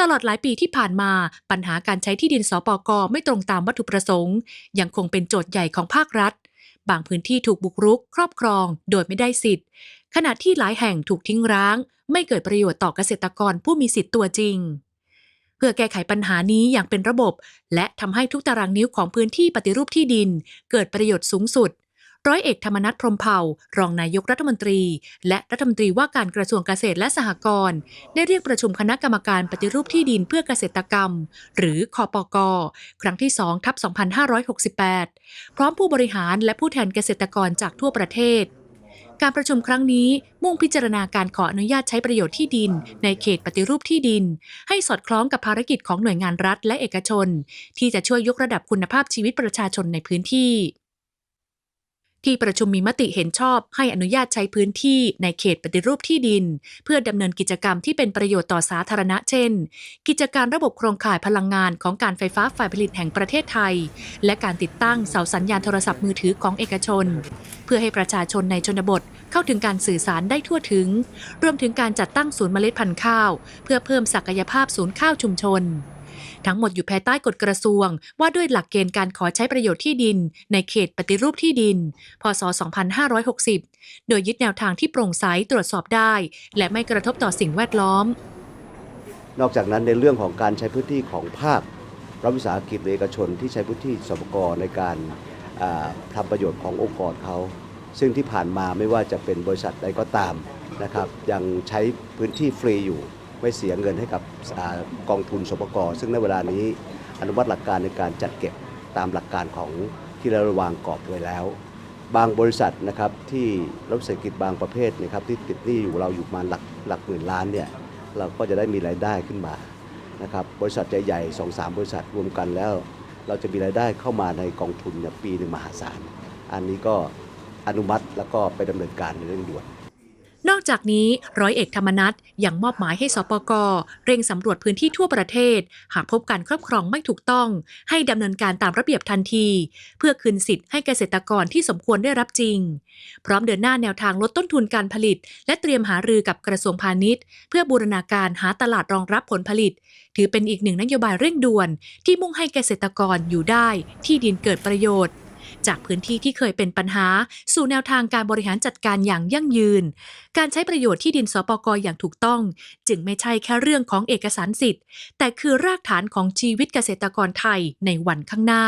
ตลอดหลายปีที่ผ่านมาปัญหาการใช้ที่ดินสปกไม่ตรงตามวัตถุประสงค์ ยังคงเป็นโจทย์ใหญ่ของภาครัฐ บางพื้นที่ถูกบุกรุก ครอบครอง โดยไม่ได้สิทธิ์ ขณะที่หลายแห่งถูกทิ้งร้าง ไม่เกิดประโยชน์ต่อเกษตรกรผู้มีสิทธิ์ตัวจริง เพื่อแก้ไขปัญหานี้อย่างเป็นระบบ และทำให้ทุกตารางนิ้วของพื้นที่ปฏิรูปที่ดิน เกิดประโยชน์สูงสุด ร้อยเอกธรรมนัฐพรมเผ่า รองนายกรัฐมนตรี และรัฐมนตรีว่าการกระทรวงเกษตรและสหกรณ์ได้เรียกประชุมคณะกรรมการปฏิรูปที่ดินเพื่อเกษตรกรรม หรือคอปกครั้งที่2ทับ2568 พร้อมผู้บริหารและผู้แทนเกษตรกรจากทั่วประเทศการประชุมครั้งนี้มุ่งพิจารณาการขออนุญาตใช้ประโยชน์ที่ดิน ในเขตปฏิรูปที่ดิน ให้สอดคล้องกับภารกิจของหน่วยงานรัฐและเอกชน ที่จะช่วยยกระดับคุณภาพชีวิตประชาชนในพื้นที่ ที่ประชุมมีมติเห็นชอบให้อนุญาตใช้พื้นที่ในเขตปฏิรูปที่ดิน เพื่อดำเนินกิจกรรมที่เป็นประโยชน์ต่อสาธารณะเช่น กิจการระบบโครงข่ายพลังงานของการไฟฟ้าฝ่ายผลิตแห่งประเทศไทย และการติดตั้งเสาสัญญาณโทรศัพท์มือถือของเอกชน เพื่อให้ประชาชนในชนบทเข้าถึงการสื่อสารได้ทั่วถึง รวมถึงการจัดตั้งศูนย์เมล็ดพันธุ์ข้าว เพื่อเพิ่มศักยภาพศูนย์ข้าวชุมชน ทั้งหมดอยู่ภายใต้กฎกระทรวง ว่าด้วยหลักเกณฑ์การขอใช้ประโยชน์ที่ดิน ในเขตปฏิรูปที่ดิน พศ 2560 โดยยึดแนวทางที่โปร่งใสตรวจสอบได้ และไม่กระทบต่อสิ่งแวดล้อม นอกจากนั้นในเรื่องของการใช้พื้นที่ของภาครัฐวิสาหกิจเอกชนที่ใช้พื้นที่สปกในการอ่าทำประโยชน์ขององค์กรเขา ซึ่งที่ผ่านมาไม่ว่าจะเป็นบริษัทใดก็ตามนะครับยังใช้พื้นที่ฟรีอยู่ ไม่เสียเงินให้กับอกองทุนสปกซึ่งในเวลานี้อนุมัติหลักการในการจัดเก็บตามหลักการของที่เราวางกรอบไว้แล้ว บางบริษัทนะครับที่รัฐวิสาหกิจบางประเภทนะครับที่ติดหนี้อยู่เราอยู่มาหลักหลักหมื่นล้านเนี่ยเราก็จะได้มีรายได้ขึ้นมานะครับบริษัทใหญ่ๆสองสามบริษัทรวมกันแล้ว เราจะมีรายได้เข้ามาในกองทุนปีหนึ่งมหาศาล อันนี้ก็อนุมัติแล้วก็ไปดำเนินการในเรื่องด่วน นอกจากนี้ร้อยเอกธรรมนัฐยังมอบหมายให้สปกเร่งสำรวจพื้นที่ทั่วประเทศ หากพบการครอบครองไม่ถูกต้อง ให้ดำเนินการตามระเบียบทันที เพื่อคืนสิทธิ์ให้เกษตรกรที่สมควรได้รับจริง พร้อมเดินหน้าแนวทางลดต้นทุนการผลิต และเตรียมหารือกับกระทรวงพาณิชย์ เพื่อบูรณาการหาตลาดรองรับผลผลิต ถือเป็นอีกหนึ่งนโยบายเร่งด่วน ที่มุ่งให้เกษตรกรอยู่ได้ที่ดินเกิดประโยชน์ จากพื้นที่ที่เคยเป็นปัญหา สู่แนวทางการบริหารจัดการอย่างยั่งยืน การใช้ประโยชน์ที่ดินสปกอย่างถูกต้อง จึงไม่ใช่แค่เรื่องของเอกสารสิทธิ์ แต่คือรากฐานของชีวิตเกษตรกรไทยในวันข้างหน้า